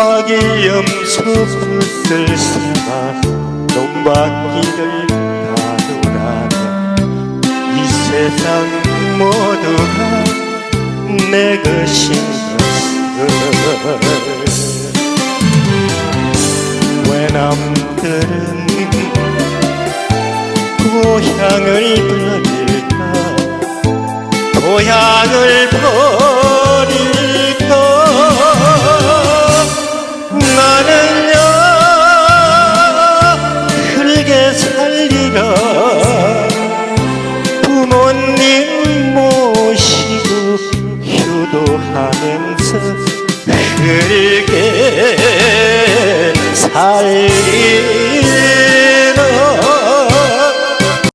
화기염 숲을 삼아 논밭길을 가누라면 이 세상 모두가 내 것인 것을. 왜 남들은 고향을 버릴까? 고향을 버릴까 살리라 부모님 모시고 효도하면서 그게 살리라